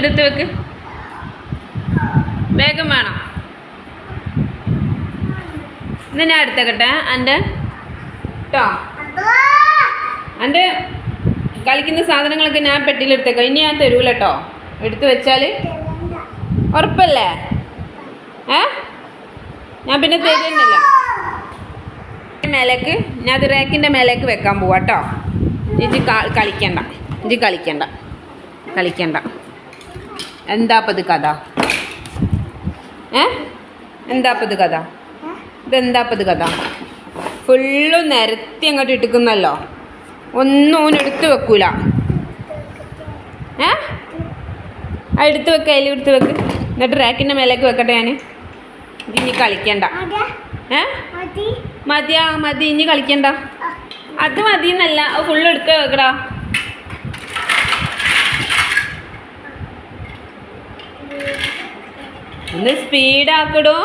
എടുത്ത് വെക്ക്. വേഗം വേണം. ഇന്ന് ഞാൻ എടുത്തേക്കട്ടെ. എന്റെ കേട്ടോ എന്റെ കളിക്കുന്ന സാധനങ്ങളൊക്കെ ഞാൻ പെട്ടിയിൽ എടുത്തേക്കാം. ഇനി ഞാൻ തരൂല കേട്ടോ എടുത്ത് വെച്ചാൽ ഉറപ്പല്ലേ? ഏ? ഞാൻ പിന്നെ തരുന്നില്ല. മേലേക്ക് ഞാൻ അത് റേക്കിന്റെ മേലേക്ക് വെക്കാൻ പോവാട്ടോ ഇജി കളിക്കണ്ട. ഇജി കളിക്കണ്ട. കളിക്കണ്ട. എന്താപ്പത് കഥ? ഏ? എന്താപ്പത് കഥ? ഇതെന്താപ്പത് കഥ? ഫുള്ള് നിരത്തി അങ്ങോട്ട് ഇട്ടിക്കുന്നല്ലോ. ഒന്നും ഓൻ എടുത്ത് വെക്കൂല. ഏ? ആ എടുത്ത് വെക്ക അതിൽ എടുത്ത് വെക്ക്. എന്നിട്ട് റാക്കിന്റെ മേലേക്ക് വെക്കട്ടെ ഞാൻ ഇനി കളിക്കണ്ട. ഏ? മതിയാ മതി ഇനി കളിക്കണ്ട. അത് മതി എന്നല്ല ഫുള്ള് എടുക്ക വെക്കടാ. ഒന്ന് സ്പീഡാക്കടോ ആക്കടോ.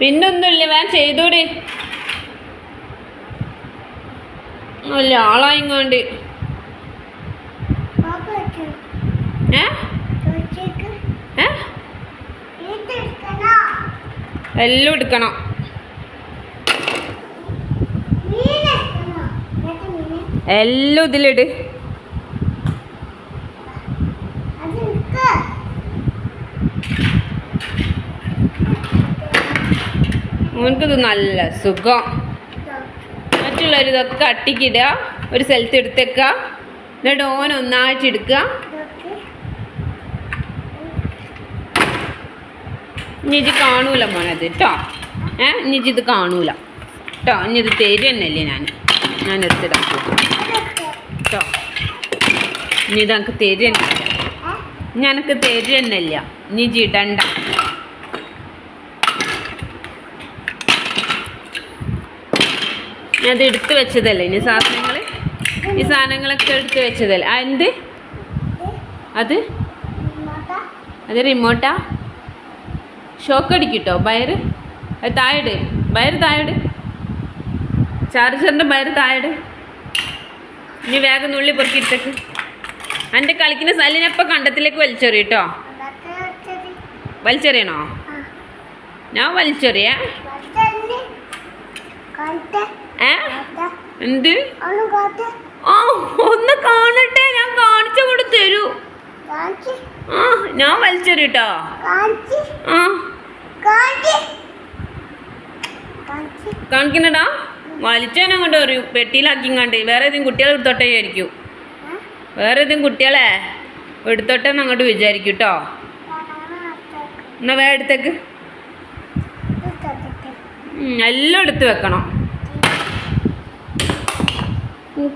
പിന്നൊന്നുമില്ല വേൻ ചെയ്തൂടെ. അല്ല ആളായിങ്ങോണ്ട്. എല്ലാം എടുക്കണം. എല്ലാം ഇതിലിട്. ഓനക്കിത് നല്ല സുഖം. മറ്റുള്ളവർ ഇതൊക്കെ അട്ടിക്കിടുക ഒരു സ്ഥലത്ത് എടുത്തേക്ക. എന്നിട്ട് ഓൻ ഒന്നായിട്ട് എടുക്കുക ഇനിജി കാണൂല മോനത്. കേട്ടോ ഏ? ഇനിജി ഇത് കാണൂല. കേട്ടോ ഇനി ഇത് തരുന്നല്ലേ ഞാൻ ഞാൻ എടുത്തിടാം കേട്ടോ ഇനി ഇത് എനിക്ക് തരും എനിക്ക് ഞാനക്ക് തരും തന്നെയില്ല ഇനി ജിടണ്ട അത് എടുത്തു വെച്ചതല്ലേ? ഇനി സാധനങ്ങൾ ഈ സാധനങ്ങളൊക്കെ എടുത്ത് വെച്ചതല്ലേ? എന്ത്? അത്? അത് റിമോട്ടാ ഷോക്ക് അടിക്കിട്ടോ ബയർ അത് താഴെ ബയർ താഴെ ചാർജറിന്റെ ബയർ താഴെ ഇനി വേഗം നുള്ളി പൊറുക്കിയിട്ടേക്ക് എന്റെ കളിക്കുന്ന സ്ഥലിനെപ്പോൾ കണ്ടത്തിലേക്ക് വലിച്ചെറിയട്ടോ വലിച്ചെറിയണോ? ഞാൻ വലിച്ചെറിയ? എന്ത്? ആ ഒന്ന് കാണട്ടെ. ഞാൻ കാണിച്ചു കൂടെ തരൂ ആ ഞാൻ വലിച്ചെറിയട്ടോ ആ. കാണിക്കണടാ വലിച്ചാൻ കൊണ്ട് ഒരു കണ്ട് വേറെ ഏതെങ്കിലും കുട്ടികളെ എടുത്തോട്ടെ വിചാരിക്കൂ. വേറെ ഏതെങ്കിലും കുട്ടികളെ എടുത്തോട്ടെന്ന് അങ്ങോട്ട് വിചാരിക്കും കേട്ടോ എന്നാ വേറെ എടുത്തേക്ക്. എല്ലാം എടുത്ത് വെക്കണം.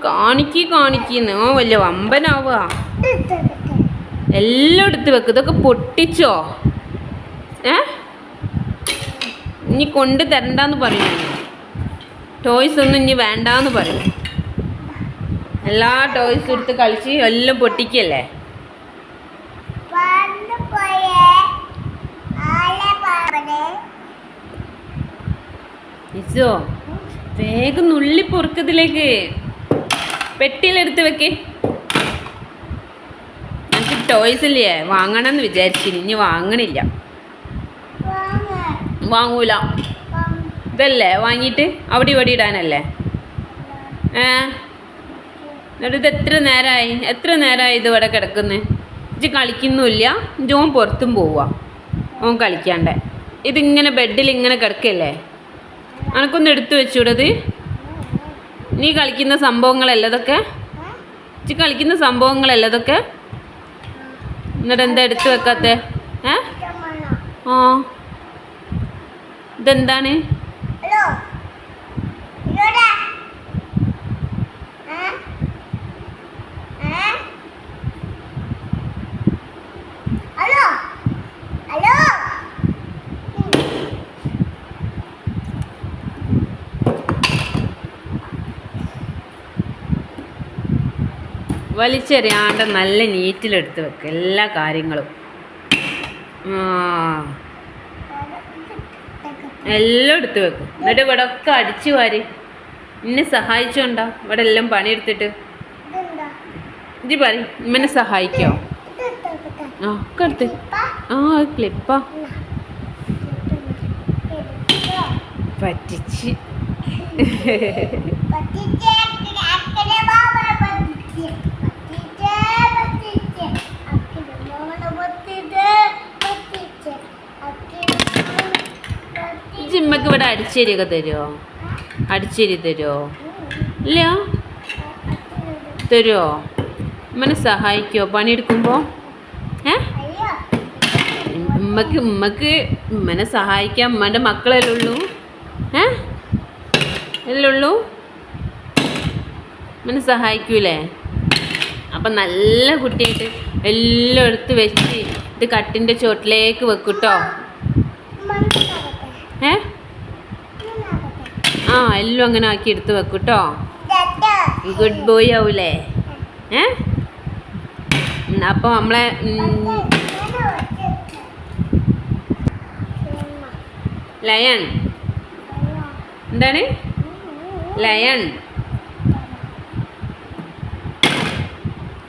കാണിക്ക് കാണിക്കുന്നു. ഓ വലിയ വമ്പനാവുക. എല്ലാം എടുത്ത് വെക്ക്. ഇതൊക്കെ പൊട്ടിച്ചോ? ഏ? ഇനി കൊണ്ട് തരണ്ടെന്ന് പറയും ഞാൻ ടോയ്സ് ഒന്നും ഇനി വേണ്ടാന്ന് പറയും. എല്ലാ ടോയ്സും എടുത്ത് കളിച്ച് എല്ലാം പൊട്ടിക്കല്ലേ? ഇസോ വേഗം നുള്ളി പൊറുക്കത്തിലേക്ക്. പെട്ടിയിലെടുത്ത് വെക്ക്. എനിക്ക് ടോയ്സ് ഇല്ലേ? വാങ്ങണമെന്ന് വിചാരിച്ചിന് ഇനി വാങ്ങണില്ല. വാങ്ങൂല. ഇതല്ലേ? വാങ്ങിയിട്ട് അവിടെ ഇവിടെ ഇടാനല്ലേ? ഏ? എന്നിട്ട് ഇത് എത്ര നേരമായി എത്ര നേരമായി ഇത് ഇവിടെ കിടക്കുന്നത് ഇജ്ജ് കളിക്കുന്നുമില്ല. ജോൻ പുറത്തും പോവുക ഓൻ കളിക്കാണ്ട്. ഇതിങ്ങനെ ബെഡിൽ ഇങ്ങനെ കിടക്കല്ലേ? അനക്കൊന്ന് എടുത്തു വെച്ചൂടത്. നീ കളിക്കുന്ന സംഭവങ്ങളല്ല ഇതൊക്കെ? ഇജ്ജ് കളിക്കുന്ന സംഭവങ്ങളല്ല ഇതൊക്കെ? എന്നിട്ട് എന്താ എടുത്തു വെക്കാത്തെ? ഏ? ആ. ഇതെന്താണ്? വലിച്ചെറിയാണ്ട് നല്ല നീറ്റിലെടുത്ത് വെക്കുക എല്ലാ കാര്യങ്ങളും. എല്ലാം എടുത്ത് വെക്കും. എന്നിട്ട് ഇവിടെ ഒക്കെ അടിച്ചു വാരി. എന്നെ സഹായിച്ചോണ്ടാ? ഇവിടെ എല്ലാം പണിയെടുത്തിട്ട്. ഇജ്ജ് പറ ഇമ്മനെ സഹായിക്കോ? ആ ഒക്കെ എടുത്ത്. ആ ക്ലിപ്പാ. പറ്റിച്ചേ. പറ്റിച്ചേ, പറ്റിച്ചേ. അക്കരെ മോളെ പറ്റിച്ചേ, പറ്റിച്ചേ. അക്കരെ മോളെ പറ്റിച്ചേ. ജിമ്മക്ക് ഇവിടെ അടിച്ചേരിയൊക്കെ തരുമോ അടിച്ചേരി തരുമോ ഇല്ല തരുമോ ഇമ്മനെ സഹായിക്കുമോ പണിയെടുക്കുമ്പോൾ ഏ? ഉമ്മക്ക് ഉമ്മക്ക് ഉമ്മനെ സഹായിക്കാൻ ഉമ്മന്റെ മക്കളല്ലേ ഉള്ളൂ? ഏ? അല്ലേ ഉള്ളൂ? ഉമ്മനെ സഹായിക്കൂലേ? അപ്പം നല്ല കുട്ടിയായിട്ട് എല്ലാം എടുത്ത് വെച്ച് ഇത് കട്ടിന്റെ ചോട്ടിലേക്ക് വെക്കൂട്ടോ. ഏ? ആ എല്ലാം അങ്ങനെ ആക്കി എടുത്ത് വെക്കൂട്ടോ ദാദാ ഗുഡ് ബോയ് ആവൂലേ? ഏ? അപ്പോൾ നമ്മളെ ലയൺ. എന്താണ്? ലയൺ.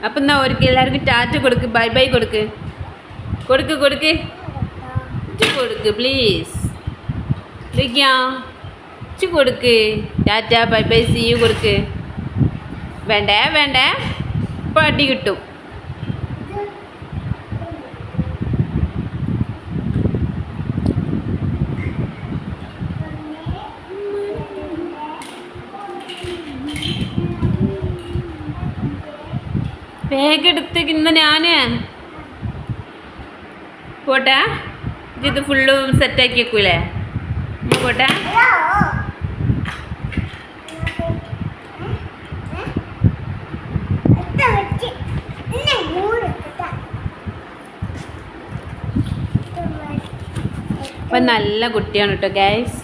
അപ്പം എന്നാ ഓർക്ക് എല്ലാവർക്കും ടാറ്റ കൊടുക്ക് ബൈ ബൈ കൊടുക്ക്. കൊടുക്ക് കൊടുക്ക്. കൊടുക്ക് പ്ലീസ് വിളിക്കാ. ഇച്ചു കൊടുക്ക്. Ta ta bye bye see you കൊടുക്ക്. വേണ്ടേ വേണ്ടേ? ഇപ്പം അടി കിട്ടും. ബാഗ് എടുത്ത് ഇന്ന് ഞാൻ. പോട്ടെ. ഇത് ഫുള്ളും സെറ്റാക്കി വെക്കൂലേ? പോട്ടെ അപ്പം നല്ല കുട്ടിയാണ് കേട്ടോ ഗൈസ്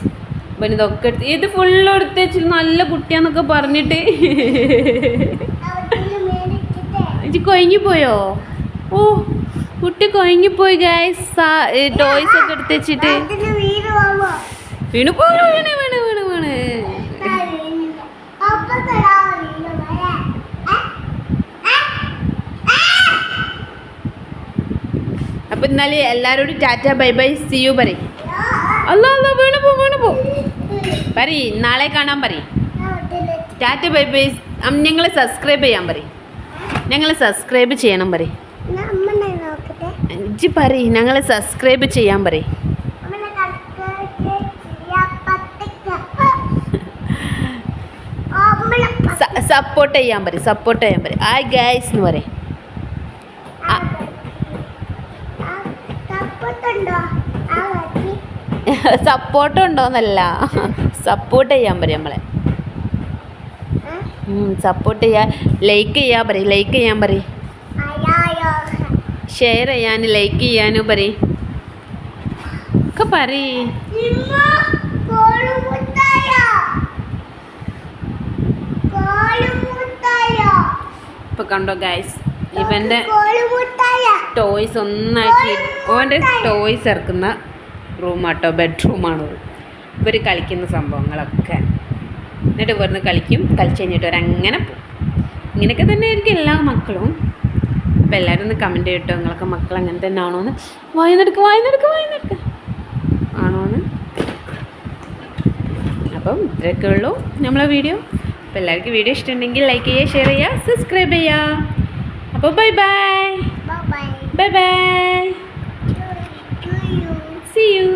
അപ്പം ഇതൊക്കെ എടുത്ത് ഇത് ഫുള്ള് എടുത്ത് വെച്ചിട്ട് നല്ല കുട്ടിയാന്നൊക്കെ പറഞ്ഞിട്ട്. ഇത് കൊയങ്ങിപ്പോയോ? ഓ കുട്ടി കൊയങ്ങിപ്പോയി ഗൈസ് ടോയ്സ് ഒക്കെ എടുത്ത് വെച്ചിട്ട്. വീണു വീണ് വീണ് വീണ് വീണ് അപ്പം എന്നാൽ എല്ലാരോടും tata bye bye see you പറ അല്ല അല്ല വീണു പോ വീണു പോ. പറയ് നാളെ കാണാൻ പറ ടാറ്റ ബൈ ബൈ ഞങ്ങൾ സബ്സ്ക്രൈബ് ചെയ്യാൻ പറ ഞങ്ങൾ സബ്സ്ക്രൈബ് ചെയ്യണം പറ ഇജ്ജ് പറയ് ഞങ്ങൾ സബ്സ്ക്രൈബ് ചെയ്യാൻ പറയും. സപ്പോർട്ട് ചെയ്യാൻ പറയും സപ്പോർട്ട് ചെയ്യാൻ പറയും. ആ ഗൈസ് എന്ന് പറയും സപ്പോർട്ട് ഉണ്ടോന്നല്ല. സപ്പോർട്ട് ചെയ്യാൻ പറയും നമ്മളെ. സപ്പോർട്ട് ചെയ്യാൻ ലൈക്ക് ചെയ്യാൻ പറയും ലൈക്ക് ചെയ്യാൻ പറയും. ഷെയർ ചെയ്യാൻ ലൈക്ക് ചെയ്യാനും പറയും. ഒക്കെ പറയ്. ഇപ്പൊ കണ്ടോ ഗൈസ് ഇവന്റെ ടോയ്സ് ഒന്നായിട്ട് ഓന്റെ ടോയ്സ് ഇറക്കുന്ന റൂമാട്ടോ ബെഡ്റൂമാണത് ഇവർ കളിക്കുന്ന സംഭവങ്ങളൊക്കെ. എന്നിട്ട് ഇവിടുന്ന് കളിക്കും കളിച്ച് കഴിഞ്ഞിട്ട് അവരങ്ങനെ പോകും ഇങ്ങനെയൊക്കെ തന്നെ ആയിരിക്കും എല്ലാ മക്കളും. അപ്പോൾ എല്ലാവരും ഒന്ന് കമന്റ് ചെയ്യട്ടോ നിങ്ങളൊക്കെ മക്കൾ അങ്ങനെ തന്നെ ആണോ എന്ന് വായനെടുക്ക് വായനെടുക്ക് വായനെടുക്ക് ആണോ എന്ന് അപ്പം ഇത്രയൊക്കെ ഉള്ളൂ നമ്മളെ വീഡിയോ അപ്പോൾ എല്ലാവർക്കും വീഡിയോ ഇഷ്ടമുണ്ടെങ്കിൽ ലൈക്ക് ചെയ്യുക ഷെയർ ചെയ്യുക സബ്സ്ക്രൈബ് ചെയ്യുക. അപ്പോൾ bye bye bye bye see you